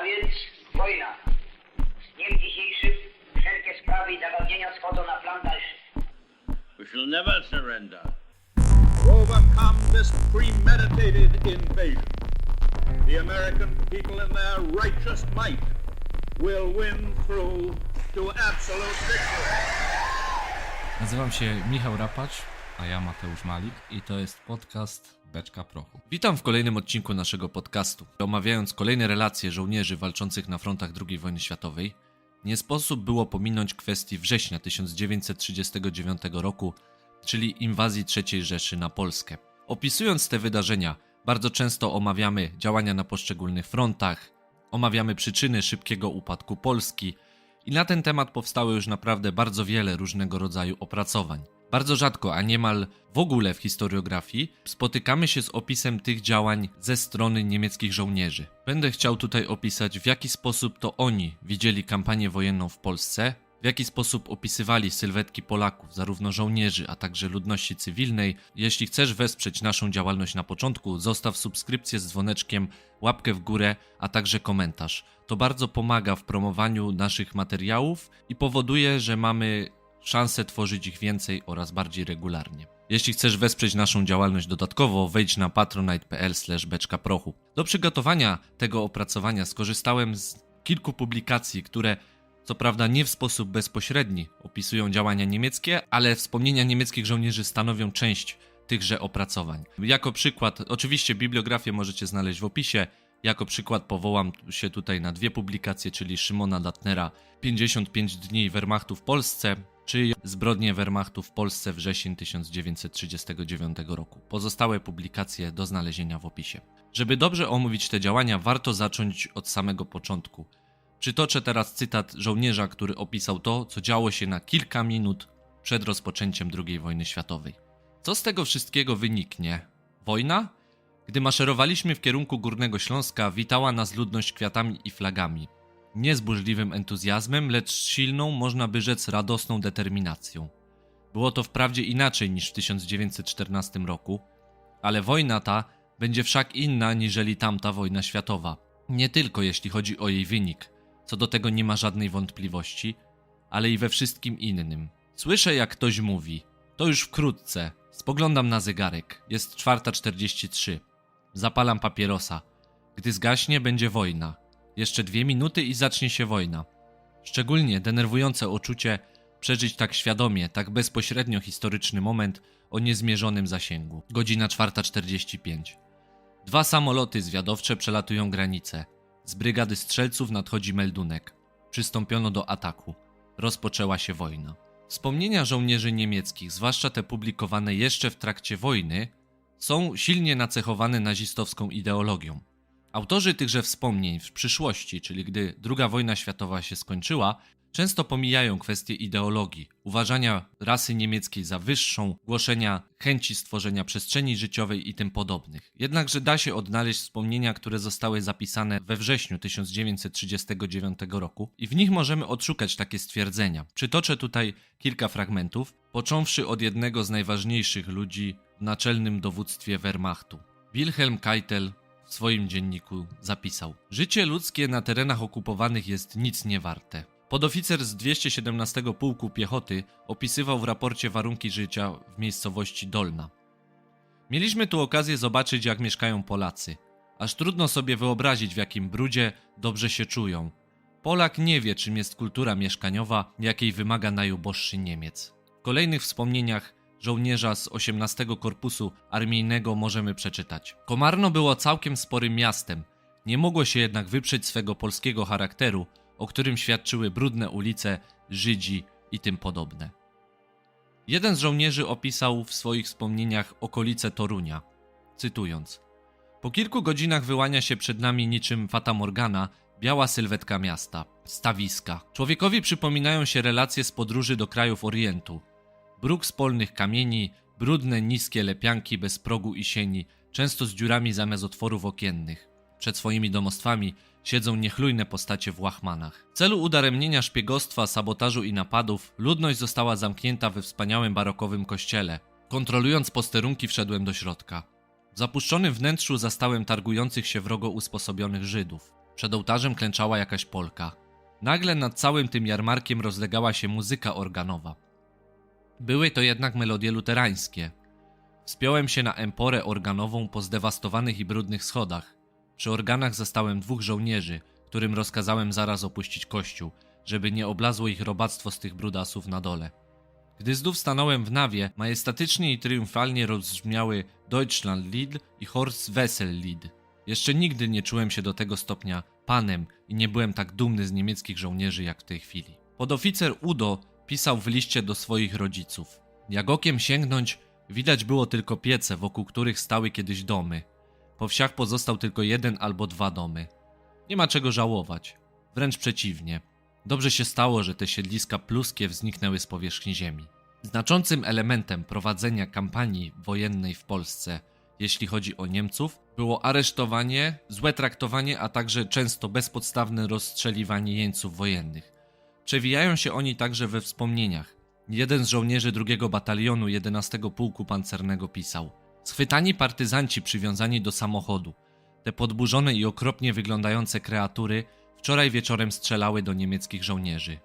A więc wojna. W dniem dzisiejszym wszelkie sprawy i zagadnienia schodzą na plan dalszy. We shall never surrender. Overcome this premeditated invasion, the American people in their righteous might will win through to absolute victory. Nazywam się Michał Rapacz, a ja Mateusz Malik i to jest podcast Beczka Prochu. Witam w kolejnym odcinku naszego podcastu. Omawiając kolejne relacje żołnierzy walczących na frontach II wojny światowej, nie sposób było pominąć kwestii września 1939 roku, czyli inwazji III Rzeszy na Polskę. Opisując te wydarzenia, bardzo często omawiamy działania na poszczególnych frontach, omawiamy przyczyny szybkiego upadku Polski i na ten temat powstało już naprawdę bardzo wiele różnego rodzaju opracowań. Bardzo rzadko, a niemal w ogóle w historiografii, spotykamy się z opisem tych działań ze strony niemieckich żołnierzy. Będę chciał tutaj opisać, w jaki sposób to oni widzieli kampanię wojenną w Polsce, w jaki sposób opisywali sylwetki Polaków, zarówno żołnierzy, a także ludności cywilnej. Jeśli chcesz wesprzeć naszą działalność na początku, zostaw subskrypcję z dzwoneczkiem, łapkę w górę, a także komentarz. To bardzo pomaga w promowaniu naszych materiałów i powoduje, że mamy szansę tworzyć ich więcej oraz bardziej regularnie. Jeśli chcesz wesprzeć naszą działalność dodatkowo, wejdź na patronite.pl beczka prochu. Do przygotowania tego opracowania skorzystałem z kilku publikacji, które co prawda nie w sposób bezpośredni opisują działania niemieckie, ale wspomnienia niemieckich żołnierzy stanowią część tychże opracowań. Jako przykład, oczywiście bibliografię możecie znaleźć w opisie. Jako przykład powołam się tutaj na dwie publikacje, czyli Szymona Datnera 55 dni Wehrmachtu w Polsce, czy Zbrodnie Wehrmachtu w Polsce wrzesień 1939 roku. Pozostałe publikacje do znalezienia w opisie. Żeby dobrze omówić te działania, warto zacząć od samego początku. Przytoczę teraz cytat żołnierza, który opisał to, co działo się na kilka minut przed rozpoczęciem II wojny światowej. Co z tego wszystkiego wyniknie? Wojna? Gdy maszerowaliśmy w kierunku Górnego Śląska, witała nas ludność kwiatami i flagami. Nie z burzliwym entuzjazmem, lecz silną, można by rzec radosną determinacją. Było to wprawdzie inaczej niż w 1914 roku, ale wojna ta będzie wszak inna niżeli tamta wojna światowa. Nie tylko jeśli chodzi o jej wynik, co do tego nie ma żadnej wątpliwości, ale i we wszystkim innym. Słyszę jak ktoś mówi, to już wkrótce, spoglądam na zegarek, jest 4.43. Zapalam papierosa. Gdy zgaśnie, będzie wojna. Jeszcze dwie minuty i zacznie się wojna. Szczególnie denerwujące uczucie przeżyć tak świadomie, tak bezpośrednio historyczny moment o niezmierzonym zasięgu. Godzina 4.45. Dwa samoloty zwiadowcze przelatują granicę. Z brygady strzelców nadchodzi meldunek. Przystąpiono do ataku. Rozpoczęła się wojna. Wspomnienia żołnierzy niemieckich, zwłaszcza te publikowane jeszcze w trakcie wojny, są silnie nacechowane nazistowską ideologią. Autorzy tychże wspomnień w przyszłości, czyli gdy II wojna światowa się skończyła, często pomijają kwestie ideologii, uważania rasy niemieckiej za wyższą, głoszenia chęci stworzenia przestrzeni życiowej i tym podobnych. Jednakże da się odnaleźć wspomnienia, które zostały zapisane we wrześniu 1939 roku i w nich możemy odszukać takie stwierdzenia. Przytoczę tutaj kilka fragmentów, począwszy od jednego z najważniejszych ludzi w naczelnym dowództwie Wehrmachtu. Wilhelm Keitel w swoim dzienniku zapisał: Życie ludzkie na terenach okupowanych jest nic nie warte. Podoficer z 217 Pułku Piechoty opisywał w raporcie warunki życia w miejscowości Dolna. Mieliśmy tu okazję zobaczyć, jak mieszkają Polacy. Aż trudno sobie wyobrazić, w jakim brudzie dobrze się czują. Polak nie wie, czym jest kultura mieszkaniowa, jakiej wymaga najuboższy Niemiec. W kolejnych wspomnieniach żołnierza z 18 Korpusu Armijnego możemy przeczytać. Komarno było całkiem sporym miastem, nie mogło się jednak wyprzeć swego polskiego charakteru, o którym świadczyły brudne ulice, Żydzi i tym podobne. Jeden z żołnierzy opisał w swoich wspomnieniach okolice Torunia, cytując: Po kilku godzinach wyłania się przed nami niczym Fata Morgana biała sylwetka miasta, stawiska. Człowiekowi przypominają się relacje z podróży do krajów Orientu. Bruk z polnych kamieni, brudne, niskie lepianki bez progu i sieni, często z dziurami zamiast otworów okiennych. Przed swoimi domostwami siedzą niechlujne postacie w łachmanach. W celu udaremnienia szpiegostwa, sabotażu i napadów, ludność została zamknięta we wspaniałym barokowym kościele. Kontrolując posterunki, wszedłem do środka. W zapuszczonym wnętrzu zastałem targujących się wrogo usposobionych Żydów. Przed ołtarzem klęczała jakaś Polka. Nagle nad całym tym jarmarkiem rozlegała się muzyka organowa. Były to jednak melodie luterańskie. Wspiąłem się na emporę organową po zdewastowanych i brudnych schodach. Przy organach zastałem dwóch żołnierzy, którym rozkazałem zaraz opuścić kościół, żeby nie oblazło ich robactwo z tych brudasów na dole. Gdy znów stanąłem w nawie, majestatycznie i triumfalnie rozbrzmiały Deutschlandlied i Horst Wessellied. Jeszcze nigdy nie czułem się do tego stopnia panem i nie byłem tak dumny z niemieckich żołnierzy jak w tej chwili. Podoficer Udo pisał w liście do swoich rodziców. Jak okiem sięgnąć, widać było tylko piece, wokół których stały kiedyś domy. Po wsiach pozostał tylko jeden albo dwa domy. Nie ma czego żałować. Wręcz przeciwnie. Dobrze się stało, że te siedliska pluskiew zniknęły z powierzchni ziemi. Znaczącym elementem prowadzenia kampanii wojennej w Polsce, jeśli chodzi o Niemców, było aresztowanie, złe traktowanie, a także często bezpodstawne rozstrzeliwanie jeńców wojennych. Przewijają się oni także we wspomnieniach. Jeden z żołnierzy drugiego batalionu 11 Pułku Pancernego pisał: Schwytani partyzanci przywiązani do samochodu. Te podburzone i okropnie wyglądające kreatury wczoraj wieczorem strzelały do niemieckich żołnierzy.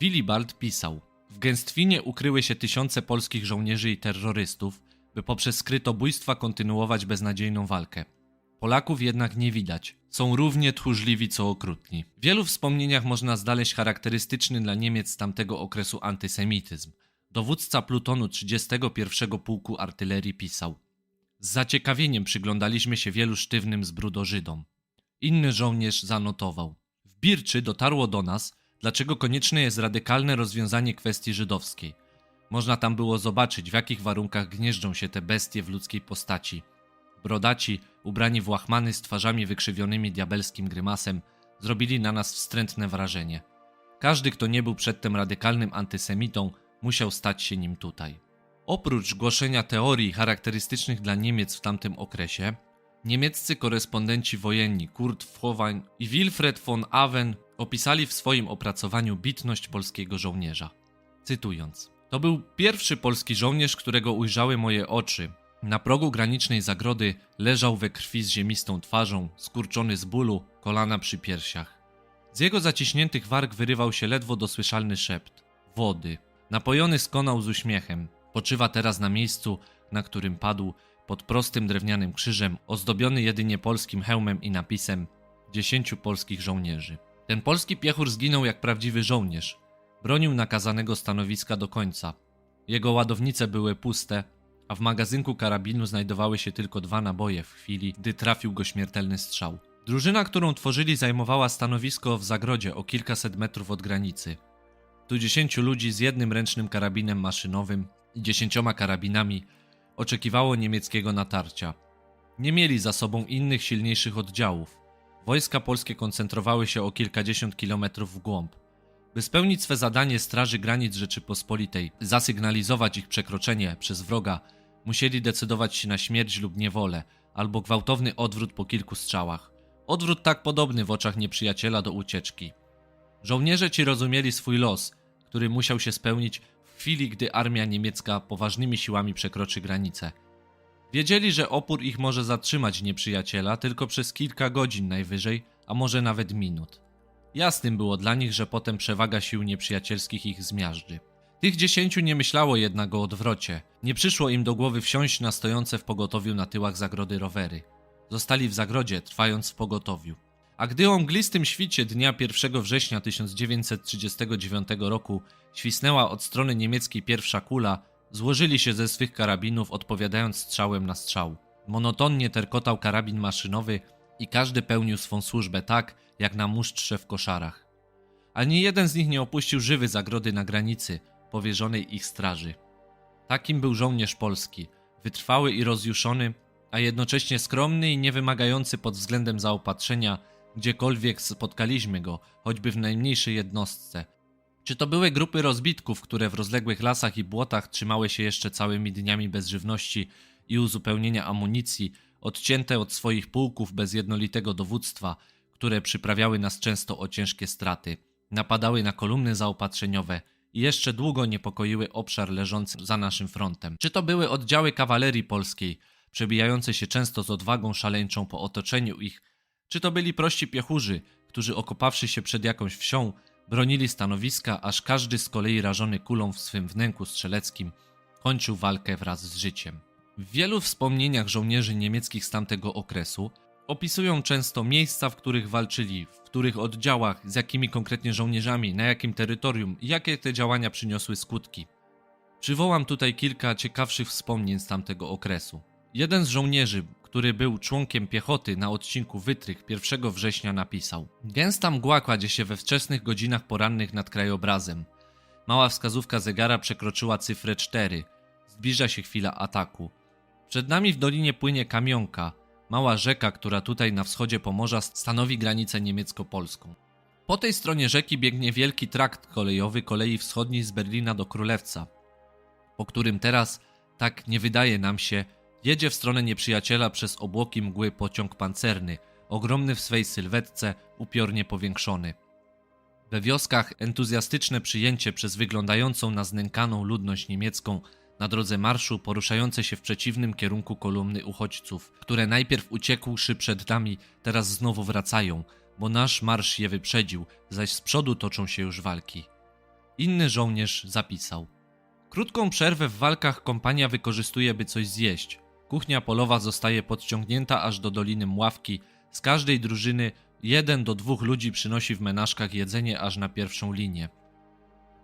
Willibald pisał: W Gęstwinie ukryły się tysiące polskich żołnierzy i terrorystów, by poprzez skrytobójstwa kontynuować beznadziejną walkę. Polaków jednak nie widać. Są równie tchórzliwi co okrutni. W wielu wspomnieniach można znaleźć charakterystyczny dla Niemiec tamtego okresu antysemityzm. Dowódca plutonu 31 Pułku Artylerii pisał: Z zaciekawieniem przyglądaliśmy się wielu sztywnym zbrudożydom. Inny żołnierz zanotował: W Birczy dotarło do nas, dlaczego konieczne jest radykalne rozwiązanie kwestii żydowskiej. Można tam było zobaczyć, w jakich warunkach gnieżdżą się te bestie w ludzkiej postaci. Brodaci, ubrani w łachmany z twarzami wykrzywionymi diabelskim grymasem, zrobili na nas wstrętne wrażenie. Każdy, kto nie był przedtem radykalnym antysemitą, musiał stać się nim tutaj. Oprócz głoszenia teorii charakterystycznych dla Niemiec w tamtym okresie, niemieccy korespondenci wojenni Kurt Frowań i Wilfred von Aven opisali w swoim opracowaniu bitność polskiego żołnierza. Cytując: To był pierwszy polski żołnierz, którego ujrzały moje oczy. Na progu granicznej zagrody leżał we krwi z ziemistą twarzą, skurczony z bólu, kolana przy piersiach. Z jego zaciśniętych warg wyrywał się ledwo dosłyszalny szept: Wody. Napojony skonał z uśmiechem. Poczywa teraz na miejscu, na którym padł, pod prostym drewnianym krzyżem, ozdobiony jedynie polskim hełmem i napisem dziesięciu polskich żołnierzy. Ten polski piechur zginął jak prawdziwy żołnierz. Bronił nakazanego stanowiska do końca. Jego ładownice były puste, a w magazynku karabinu znajdowały się tylko dwa naboje w chwili, gdy trafił go śmiertelny strzał. Drużyna, którą tworzyli, zajmowała stanowisko w zagrodzie o kilkaset metrów od granicy. Tu dziesięciu ludzi z jednym ręcznym karabinem maszynowym i dziesięcioma karabinami oczekiwało niemieckiego natarcia. Nie mieli za sobą innych silniejszych oddziałów. Wojska polskie koncentrowały się o kilkadziesiąt kilometrów w głąb. By spełnić swe zadanie Straży Granic Rzeczypospolitej, zasygnalizować ich przekroczenie przez wroga, musieli decydować się na śmierć lub niewolę, albo gwałtowny odwrót po kilku strzałach. Odwrót tak podobny w oczach nieprzyjaciela do ucieczki. Żołnierze ci rozumieli swój los, który musiał się spełnić w chwili, gdy armia niemiecka poważnymi siłami przekroczy granicę. Wiedzieli, że opór ich może zatrzymać nieprzyjaciela tylko przez kilka godzin najwyżej, a może nawet minut. Jasnym było dla nich, że potem przewaga sił nieprzyjacielskich ich zmiażdży. Tych dziesięciu nie myślało jednak o odwrocie. Nie przyszło im do głowy wsiąść na stojące w pogotowiu na tyłach zagrody rowery. Zostali w zagrodzie, trwając w pogotowiu. A gdy o mglistym świcie dnia 1 września 1939 roku świsnęła od strony niemieckiej pierwsza kula, złożyli się ze swych karabinów, odpowiadając strzałem na strzał. Monotonnie terkotał karabin maszynowy i każdy pełnił swą służbę tak, jak na musztrze w koszarach. Ani jeden z nich nie opuścił żywy zagrody na granicy, powierzonej ich straży. Takim był żołnierz polski, wytrwały i rozjuszony, a jednocześnie skromny i niewymagający pod względem zaopatrzenia, gdziekolwiek spotkaliśmy go, choćby w najmniejszej jednostce. Czy to były grupy rozbitków, które w rozległych lasach i błotach trzymały się jeszcze całymi dniami bez żywności i uzupełnienia amunicji, odcięte od swoich pułków bez jednolitego dowództwa, które przyprawiały nas często o ciężkie straty, napadały na kolumny zaopatrzeniowe jeszcze długo niepokoiły obszar leżący za naszym frontem. Czy to były oddziały kawalerii polskiej, przebijające się często z odwagą szaleńczą po otoczeniu ich, Czy to byli prości piechurzy, którzy okopawszy się przed jakąś wsią, bronili stanowiska, aż każdy z kolei rażony kulą w swym wnęku strzeleckim kończył walkę wraz z życiem. W wielu wspomnieniach żołnierzy niemieckich z tamtego okresu opisują często miejsca, w których walczyli, w których oddziałach, z jakimi konkretnie żołnierzami, na jakim terytorium i jakie te działania przyniosły skutki. Przywołam tutaj kilka ciekawszych wspomnień z tamtego okresu. Jeden z żołnierzy, który był członkiem piechoty na odcinku Wytrych 1 września napisał Gęsta mgła kładzie się we wczesnych godzinach porannych nad krajobrazem. Mała wskazówka zegara przekroczyła cyfrę 4. Zbliża się chwila ataku. Przed nami w dolinie płynie kamionka, mała rzeka, która tutaj na wschodzie Pomorza stanowi granicę niemiecko-polską. Po tej stronie rzeki biegnie wielki trakt kolejowy kolei wschodniej z Berlina do Królewca, po którym teraz, tak nie wydaje nam się, jedzie w stronę nieprzyjaciela przez obłoki mgły pociąg pancerny, ogromny w swej sylwetce, upiornie powiększony. We wioskach entuzjastyczne przyjęcie przez wyglądającą na znękaną ludność niemiecką na drodze marszu poruszające się w przeciwnym kierunku kolumny uchodźców, które najpierw uciekłszy przed nami, teraz znowu wracają, bo nasz marsz je wyprzedził, zaś z przodu toczą się już walki. Inny żołnierz zapisał. Krótką przerwę w walkach kompania wykorzystuje, by coś zjeść. Kuchnia polowa zostaje podciągnięta aż do Doliny Mławki. Z każdej drużyny jeden do dwóch ludzi przynosi w menażkach jedzenie aż na pierwszą linię.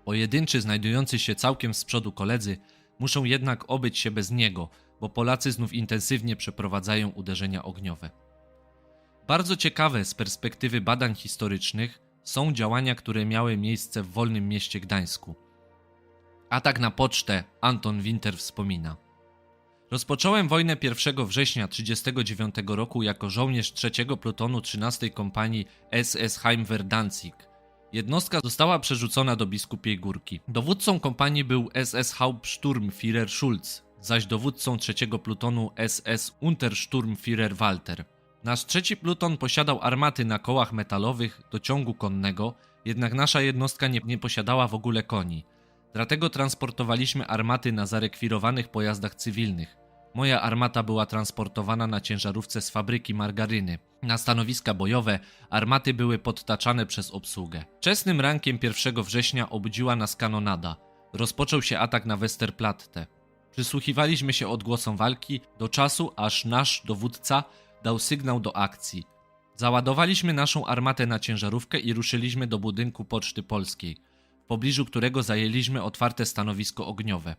Pojedynczy, znajdujący się całkiem z przodu koledzy, muszą jednak obyć się bez niego, bo Polacy znów intensywnie przeprowadzają uderzenia ogniowe. Bardzo ciekawe z perspektywy badań historycznych są działania, które miały miejsce w wolnym mieście Gdańsku. Atak na pocztę Anton Winter wspomina. Rozpocząłem wojnę 1 września 1939 roku jako żołnierz 3 plutonu 13 kompanii SS Heimwehr-Danzig. Jednostka została przerzucona do Biskupiej Górki. Dowódcą kompanii był SS Hauptsturmführer Schulz, zaś dowódcą 3 plutonu SS Untersturmführer Walter. Nasz trzeci pluton posiadał armaty na kołach metalowych do ciągu konnego, jednak nasza jednostka nie, nie posiadała w ogóle koni. Dlatego transportowaliśmy armaty na zarekwirowanych pojazdach cywilnych. Moja armata była transportowana na ciężarówce z fabryki margaryny. Na stanowiska bojowe armaty były podtaczane przez obsługę. Wczesnym rankiem 1 września obudziła nas kanonada. Rozpoczął się atak na Westerplatte. Przysłuchiwaliśmy się odgłosom walki do czasu, aż nasz dowódca dał sygnał do akcji. Załadowaliśmy naszą armatę na ciężarówkę i ruszyliśmy do budynku Poczty Polskiej, w pobliżu którego zajęliśmy otwarte stanowisko ogniowe.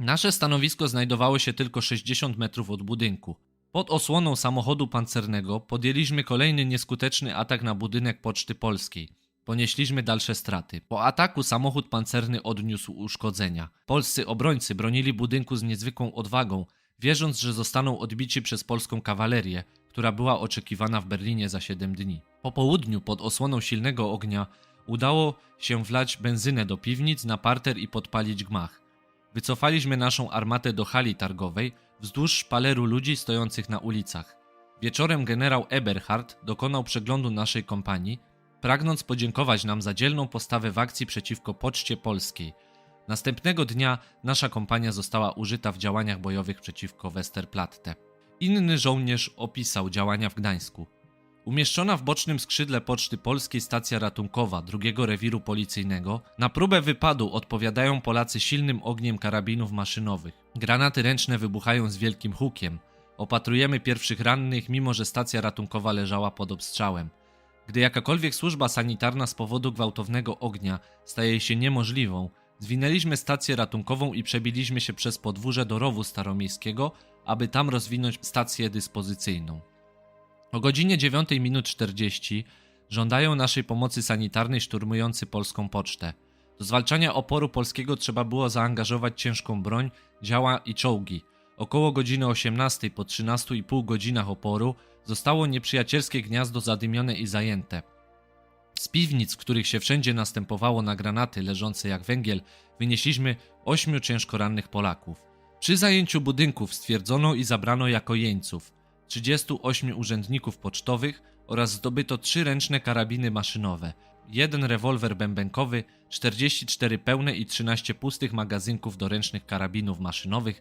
Nasze stanowisko znajdowało się tylko 60 metrów od budynku. Pod osłoną samochodu pancernego podjęliśmy kolejny nieskuteczny atak na budynek Poczty Polskiej. Ponieśliśmy dalsze straty. Po ataku samochód pancerny odniósł uszkodzenia. Polscy obrońcy bronili budynku z niezwykłą odwagą, wierząc, że zostaną odbici przez polską kawalerię, która była oczekiwana w Berlinie za 7 dni. Po południu, pod osłoną silnego ognia, udało się wlać benzynę do piwnic na parter i podpalić gmach. Wycofaliśmy naszą armatę do hali targowej wzdłuż szpaleru ludzi stojących na ulicach. Wieczorem generał Eberhard dokonał przeglądu naszej kompanii, pragnąc podziękować nam za dzielną postawę w akcji przeciwko Poczcie Polskiej. Następnego dnia nasza kompania została użyta w działaniach bojowych przeciwko Westerplatte. Inny żołnierz opisał działania w Gdańsku. Umieszczona w bocznym skrzydle Poczty Polskiej stacja ratunkowa drugiego rewiru policyjnego, na próbę wypadu odpowiadają Polacy silnym ogniem karabinów maszynowych. Granaty ręczne wybuchają z wielkim hukiem. Opatrujemy pierwszych rannych, mimo że stacja ratunkowa leżała pod obstrzałem. Gdy jakakolwiek służba sanitarna z powodu gwałtownego ognia staje się niemożliwą, zwinęliśmy stację ratunkową i przebiliśmy się przez podwórze do rowu staromiejskiego, aby tam rozwinąć stację dyspozycyjną. O godzinie 9 minut 40 żądają naszej pomocy sanitarnej szturmujący polską pocztę. Do zwalczania oporu polskiego trzeba było zaangażować ciężką broń, działa i czołgi. Około godziny 18 po 13,5 godzinach oporu zostało nieprzyjacielskie gniazdo zadymione i zajęte. Z piwnic, w których się wszędzie następowało na granaty leżące jak węgiel, wynieśliśmy ośmiu ciężko rannych Polaków. Przy zajęciu budynków stwierdzono i zabrano jako jeńców 38 urzędników pocztowych oraz zdobyto trzy ręczne karabiny maszynowe, jeden rewolwer bębenkowy, 44 pełne i 13 pustych magazynków do ręcznych karabinów maszynowych,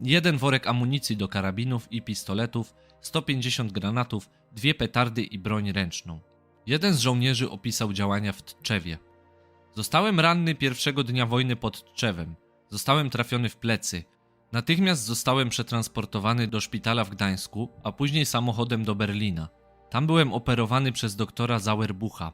jeden worek amunicji do karabinów i pistoletów, 150 granatów, dwie petardy i broń ręczną. Jeden z żołnierzy opisał działania w Tczewie. Zostałem ranny pierwszego dnia wojny pod Tczewem. Zostałem trafiony w plecy. Natychmiast zostałem przetransportowany do szpitala w Gdańsku, a później samochodem do Berlina. Tam byłem operowany przez doktora Zauerbucha.